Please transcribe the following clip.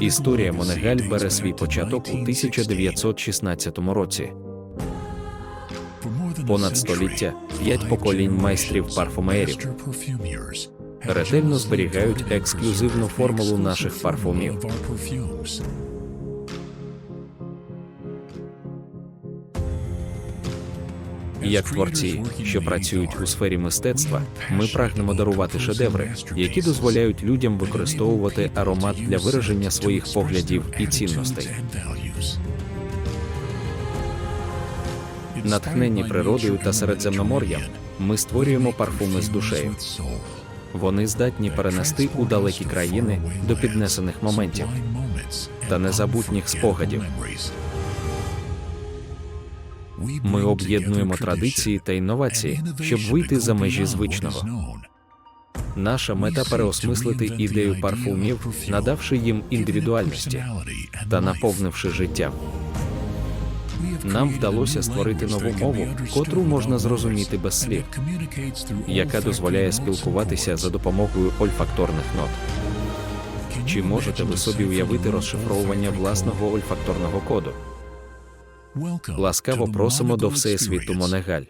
Історія Монегаль бере свій початок у 1916 році. Понад століття п'ять поколінь майстрів парфумерів ретельно зберігають ексклюзивну формулу наших парфумів. Як творці, що працюють у сфері мистецтва, ми прагнемо дарувати шедеври, які дозволяють людям використовувати аромат для вираження своїх поглядів і цінностей. Натхненні природою та середземномор'ям, ми створюємо парфуми з душею. Вони здатні перенести у далекі країни до піднесених моментів та незабутніх спогадів. Ми об'єднуємо традиції та інновації, щоб вийти за межі звичного. Наша мета переосмислити ідею парфумів, надавши їм індивідуальності та наповнивши життям. Нам вдалося створити нову мову, котру можна зрозуміти без слів, яка дозволяє спілкуватися за допомогою ольфакторних нот. Чи можете ви собі уявити розшифровування власного ольфакторного коду? Ласкаво просимо до Всесвіту Монегаль.